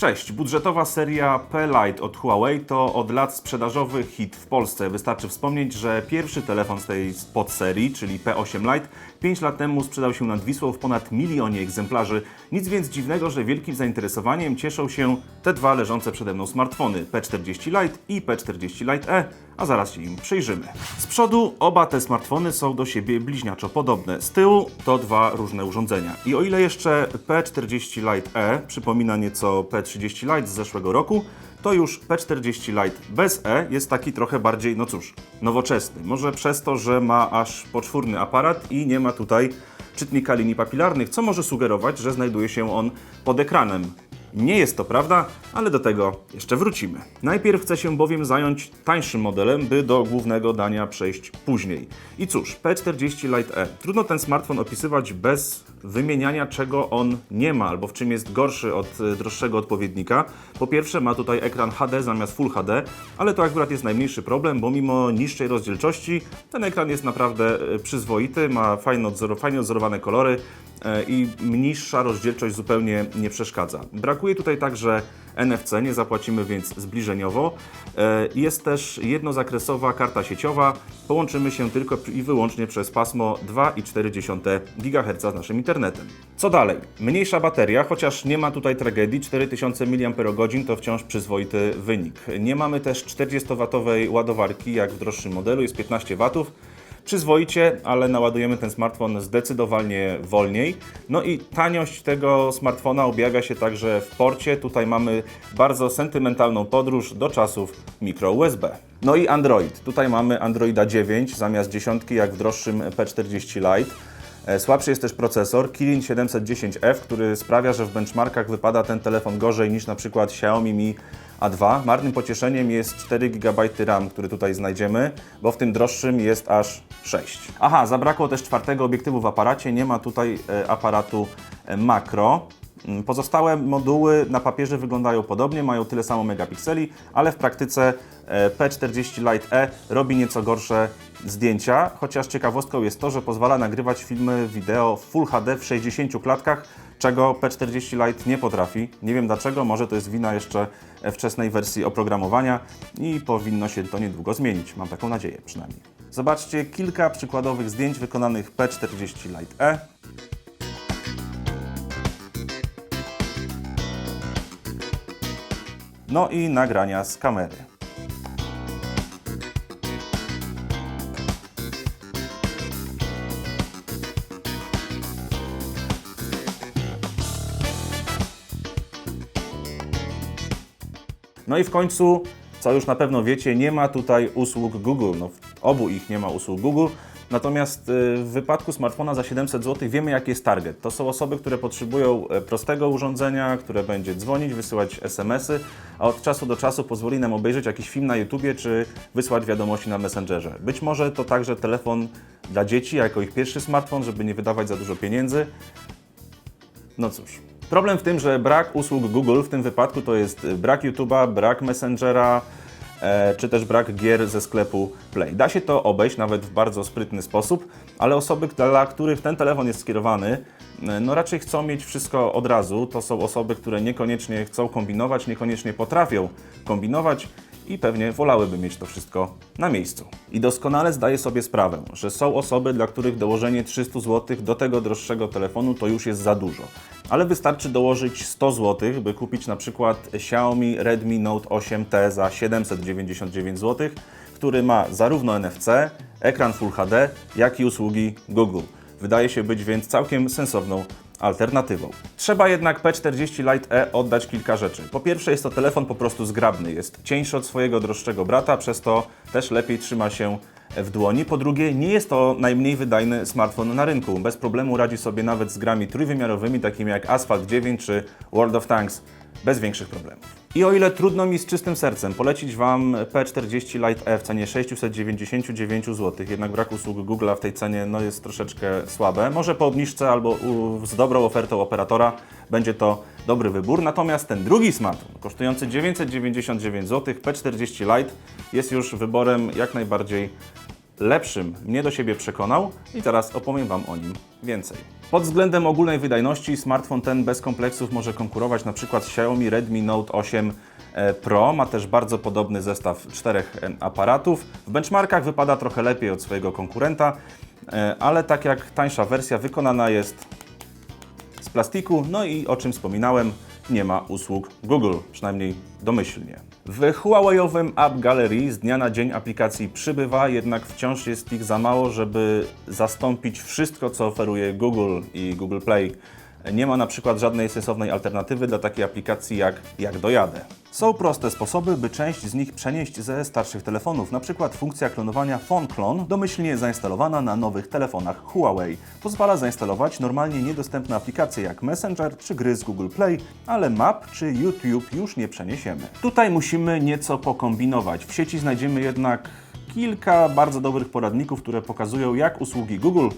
Cześć, budżetowa seria P Lite od Huawei to od lat sprzedażowy hit w Polsce. Wystarczy wspomnieć, że pierwszy telefon z tej podserii, czyli P8 Lite, 5 lat temu sprzedał się nad Wisłą w ponad milionie egzemplarzy. Nic więc dziwnego, że wielkim zainteresowaniem cieszą się te dwa leżące przede mną smartfony P40 Lite i P40 Lite E, a zaraz się im przyjrzymy. Z przodu oba te smartfony są do siebie bliźniaczo podobne. Z tyłu to dwa różne urządzenia. I o ile jeszcze P40 Lite E przypomina nieco P30 Lite z zeszłego roku, to już P40 Lite bez E jest taki trochę bardziej, no cóż, nowoczesny. Może przez to, że ma aż poczwórny aparat i nie ma tutaj czytnika linii papilarnych, co może sugerować, że znajduje się on pod ekranem. Nie jest to prawda, ale do tego jeszcze wrócimy. Najpierw chcę się bowiem zająć tańszym modelem, by do głównego dania przejść później. I cóż, P40 Lite E. Trudno ten smartfon opisywać bez wymieniania, czego on nie ma, albo w czym jest gorszy od y, droższego odpowiednika. Po pierwsze, ma tutaj ekran HD zamiast Full HD, ale to akurat jest najmniejszy problem, bo mimo niższej rozdzielczości ten ekran jest naprawdę y, przyzwoity, ma odzoro, fajnie odzorowane kolory e, i niższa rozdzielczość zupełnie nie przeszkadza. Brakuje tutaj także NFC, nie zapłacimy więc zbliżeniowo. E, Jest też jednozakresowa karta sieciowa. Połączymy się tylko i wyłącznie przez pasmo 2,4 GHz z naszym internetem. Co dalej? Mniejsza bateria, chociaż nie ma tutaj tragedii, 4000 mAh to wciąż przyzwoity wynik. Nie mamy też 40W ładowarki jak w droższym modelu, jest 15 W. Przyzwoicie, ale naładujemy ten smartfon zdecydowanie wolniej. No i taniość tego smartfona objawia się także w porcie. Tutaj mamy bardzo sentymentalną podróż do czasów micro USB. No i Android. Tutaj mamy Androida 9 zamiast 10 jak w droższym P40 Lite. E, Słabszy jest też procesor Kirin 710F, który sprawia, że w benchmarkach wypada ten telefon gorzej niż na przykład Xiaomi Mi A2. Marnym pocieszeniem jest 4 GB RAM, który tutaj znajdziemy, bo w tym droższym jest aż 6. Aha, zabrakło też czwartego obiektywu w aparacie, nie ma tutaj e, aparatu e, makro. Mm, Pozostałe moduły na papierze wyglądają podobnie, mają tyle samo megapikseli, ale w praktyce e, P40 Lite E robi nieco gorsze zdjęcia, chociaż ciekawostką jest to, że pozwala nagrywać filmy wideo w Full HD w 60 klatkach, czego P40 Lite nie potrafi. Nie wiem dlaczego, może to jest wina jeszcze wczesnej wersji oprogramowania i powinno się to niedługo zmienić. Mam taką nadzieję przynajmniej. Zobaczcie kilka przykładowych zdjęć wykonanych P40 Lite E. No i nagrania z kamery. No i w końcu, co już na pewno wiecie, nie ma tutaj usług Google. No, w obu ich nie ma usług Google. Natomiast y, w wypadku smartfona za 700 zł wiemy, jaki jest target. To są osoby, które potrzebują e, prostego urządzenia, które będzie dzwonić, wysyłać SMS-y, a od czasu do czasu pozwoli nam obejrzeć jakiś film na YouTubie czy wysłać wiadomości na Messengerze. Być może to także telefon dla dzieci, jako ich pierwszy smartfon, żeby nie wydawać za dużo pieniędzy. No cóż. Problem w tym, że brak usług Google w tym wypadku to jest brak YouTube'a, brak Messengera, czy też brak gier ze sklepu Play. Da się to obejść nawet w bardzo sprytny sposób, ale osoby, dla których ten telefon jest skierowany, e, no raczej chcą mieć wszystko od razu. To są osoby, które niekoniecznie chcą kombinować, niekoniecznie potrafią kombinować i pewnie wolałyby mieć to wszystko na miejscu. I doskonale zdaję sobie sprawę, że są osoby, dla których dołożenie 300 zł do tego droższego telefonu to już jest za dużo. Ale wystarczy dołożyć 100 zł, by kupić na przykład Xiaomi Redmi Note 8T za 799 zł, który ma zarówno NFC, ekran Full HD, jak i usługi Google. Wydaje się być więc całkiem sensowną alternatywą. Trzeba jednak P40 Lite E oddać kilka rzeczy. Po pierwsze jest to telefon po prostu zgrabny, jest cieńszy od swojego droższego brata, przez to też lepiej trzyma się w dłoni. Po drugie, nie jest to najmniej wydajny smartfon na rynku. Bez problemu radzi sobie nawet z grami trójwymiarowymi, takimi jak Asphalt 9 czy World of Tanks, bez większych problemów. I o ile trudno mi z czystym sercem polecić Wam P40 Lite E w cenie 699 zł, jednak brak usług Google'a w tej cenie no, jest troszeczkę słabe. Może po obniżce albo z dobrą ofertą operatora będzie to dobry wybór. Natomiast ten drugi smartfon, kosztujący 999 zł, P40 Lite, jest już wyborem jak najbardziej lepszym mnie do siebie przekonał i teraz opowiem Wam o nim więcej. Pod względem ogólnej wydajności smartfon ten bez kompleksów może konkurować na przykład z Xiaomi Redmi Note 8 e, Pro. Ma też bardzo podobny zestaw czterech e, aparatów. W benchmarkach wypada trochę lepiej od swojego konkurenta, e, ale tak jak tańsza wersja wykonana jest z plastiku, no i o czym wspominałem, nie ma usług Google, przynajmniej domyślnie. W Huawei'owym App Gallery z dnia na dzień aplikacji przybywa, jednak wciąż jest ich za mało, żeby zastąpić wszystko, co oferuje Google i Google Play. Nie ma na przykład żadnej sensownej alternatywy dla takiej aplikacji jak Jak dojadę. Są proste sposoby, by część z nich przenieść ze starszych telefonów, przykład funkcja klonowania Phone Clone, domyślnie zainstalowana na nowych telefonach Huawei. Pozwala zainstalować normalnie niedostępne aplikacje jak Messenger czy gry z Google Play, ale Map czy YouTube już nie przeniesiemy. Tutaj musimy nieco pokombinować. W sieci znajdziemy jednak kilka bardzo dobrych poradników, które pokazują jak usługi Google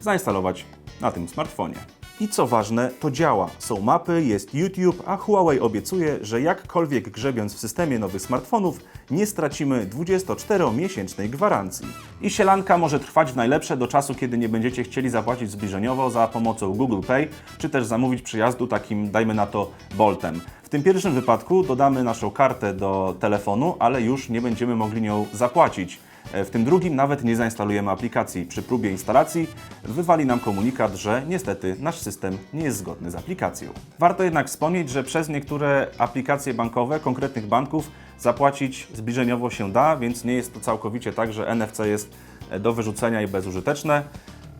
zainstalować na tym smartfonie. I co ważne, to działa. Są mapy, jest YouTube, a Huawei obiecuje, że jakkolwiek grzebiąc w systemie nowych smartfonów, nie stracimy 24-miesięcznej gwarancji. I sielanka może trwać w najlepsze do czasu, kiedy nie będziecie chcieli zapłacić zbliżeniowo za pomocą Google Pay, czy też zamówić przyjazdu takim, dajmy na to, Boltem. W tym pierwszym wypadku dodamy naszą kartę do telefonu, ale już nie będziemy mogli nią zapłacić. W tym drugim nawet nie zainstalujemy aplikacji. Przy próbie instalacji wywali nam komunikat, że niestety nasz system nie jest zgodny z aplikacją. Warto jednak wspomnieć, że przez niektóre aplikacje bankowe konkretnych banków zapłacić zbliżeniowo się da, więc nie jest to całkowicie tak, że NFC jest do wyrzucenia i bezużyteczne.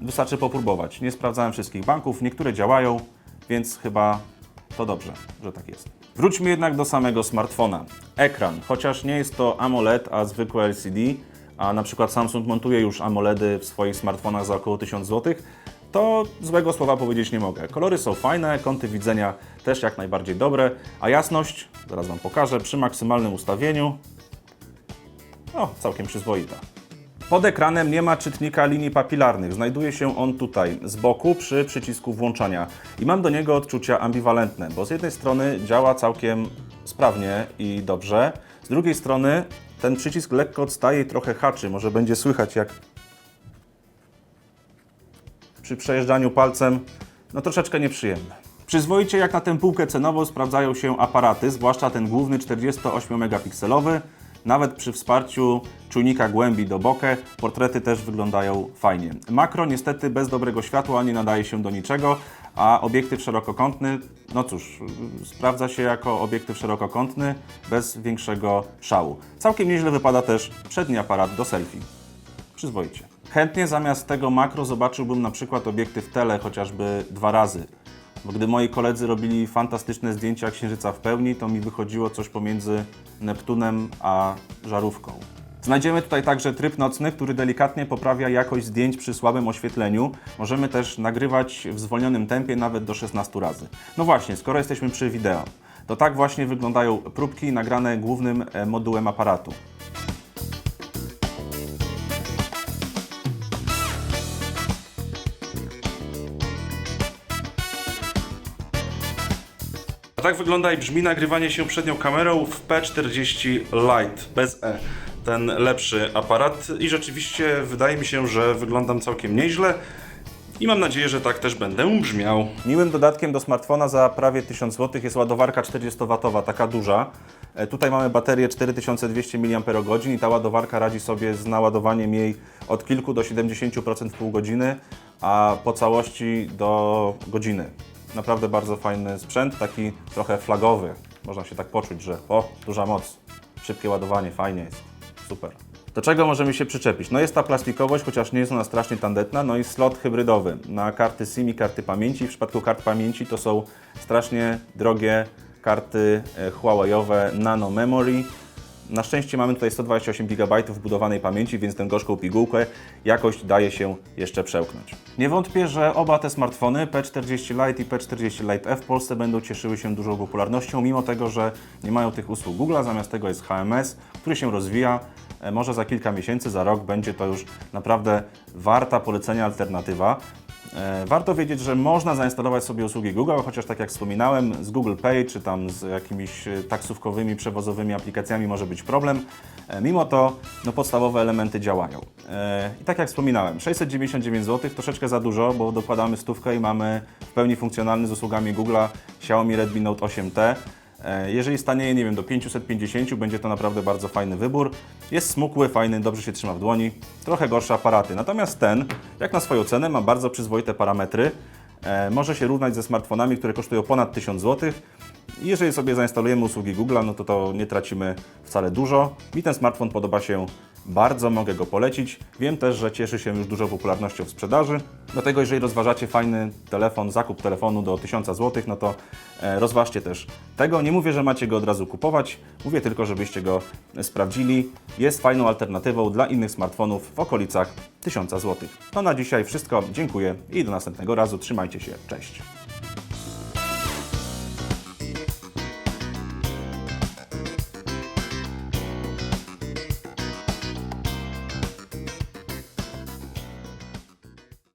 Wystarczy popróbować. Nie sprawdzałem wszystkich banków, niektóre działają, więc chyba to dobrze, że tak jest. Wróćmy jednak do samego smartfona. Ekran, chociaż nie jest to AMOLED, a zwykłe LCD, a na przykład Samsung montuje już AMOLEDy w swoich smartfonach za około 1000 zł, to złego słowa powiedzieć nie mogę. Kolory są fajne, kąty widzenia też jak najbardziej dobre, a jasność, zaraz Wam pokażę, przy maksymalnym ustawieniu, o, całkiem przyzwoita. Pod ekranem nie ma czytnika linii papilarnych. Znajduje się on tutaj, z boku, przy przycisku włączania. I mam do niego odczucia ambiwalentne, bo z jednej strony działa całkiem sprawnie i dobrze, z drugiej strony ten przycisk lekko odstaje i trochę haczy. Może będzie słychać jak przy przejeżdżaniu palcem, no troszeczkę nieprzyjemne. Przyzwoicie jak na tę półkę cenową sprawdzają się aparaty, zwłaszcza ten główny 48-megapikselowy. Nawet przy wsparciu czujnika głębi do bokeh portrety też wyglądają fajnie. Makro niestety bez dobrego światła nie nadaje się do niczego, a obiektyw szerokokątny, no cóż, sprawdza się jako obiektyw szerokokątny bez większego szału. Całkiem nieźle wypada też przedni aparat do selfie. Przyzwoicie. Chętnie zamiast tego makro zobaczyłbym na przykład obiektyw tele chociażby dwa razy. Bo gdy moi koledzy robili fantastyczne zdjęcia księżyca w pełni, to mi wychodziło coś pomiędzy Neptunem a żarówką. Znajdziemy tutaj także tryb nocny, który delikatnie poprawia jakość zdjęć przy słabym oświetleniu. Możemy też nagrywać w zwolnionym tempie nawet do 16 razy. No właśnie, skoro jesteśmy przy wideo, to tak właśnie wyglądają próbki nagrane głównym e, modułem aparatu. A tak wygląda i brzmi nagrywanie się przednią kamerą w P40 Lite bez E. Ten lepszy aparat i rzeczywiście wydaje mi się, że wyglądam całkiem nieźle. I mam nadzieję, że tak też będę brzmiał. Miłym dodatkiem do smartfona za prawie 1000 zł jest ładowarka 40W, taka duża. E, Tutaj mamy baterię 4200 mAh i ta ładowarka radzi sobie z naładowaniem jej od kilku do 70% w pół godziny, a po całości do godziny. Naprawdę bardzo fajny sprzęt, taki trochę flagowy. Można się tak poczuć, że o, duża moc, szybkie ładowanie, fajnie jest, super. Do czego możemy się przyczepić? No jest ta plastikowość, chociaż nie jest ona strasznie tandetna, no i slot hybrydowy na karty SIM i karty pamięci. W przypadku kart pamięci to są strasznie drogie karty e, Huawei'owe Nano Memory. Na szczęście mamy tutaj 128 GB wbudowanej pamięci, więc tę gorzką pigułkę jakość daje się jeszcze przełknąć. Nie wątpię, że oba te smartfony P40 Lite i P40 Lite F w Polsce będą cieszyły się dużą popularnością, mimo tego, że nie mają tych usług Google'a, zamiast tego jest HMS, który się rozwija. E, Może za kilka miesięcy, za rok będzie to już naprawdę warta polecenia alternatywa. E, Warto wiedzieć, że można zainstalować sobie usługi Google, chociaż tak jak wspominałem, z Google Pay czy tam z jakimiś e, taksówkowymi, przewozowymi aplikacjami może być problem. E, Mimo to no, podstawowe elementy działają. I tak jak wspominałem, 699 zł troszeczkę za dużo, bo dokładamy stówkę i mamy w pełni funkcjonalny z usługami Google'a Xiaomi Redmi Note 8T. E, Jeżeli stanieje, nie wiem, do 550, będzie to naprawdę bardzo fajny wybór. Jest smukły, fajny, dobrze się trzyma w dłoni. Trochę gorsze aparaty. Natomiast ten, jak na swoją cenę, ma bardzo przyzwoite parametry. E, Może się równać ze smartfonami, które kosztują ponad 1000 zł. Jeżeli sobie zainstalujemy usługi Google'a, no to to nie tracimy wcale dużo. Mi ten smartfon podoba się bardzo, mogę go polecić. Wiem też, że cieszy się już dużą popularnością w sprzedaży. Dlatego jeżeli rozważacie fajny telefon, zakup telefonu do 1000 zł, no to e, rozważcie też tego. Nie mówię, że macie go od razu kupować, mówię tylko, żebyście go sprawdzili. Jest fajną alternatywą dla innych smartfonów w okolicach 1000 zł. To na dzisiaj wszystko. Dziękuję i do następnego razu. Trzymajcie się. Cześć.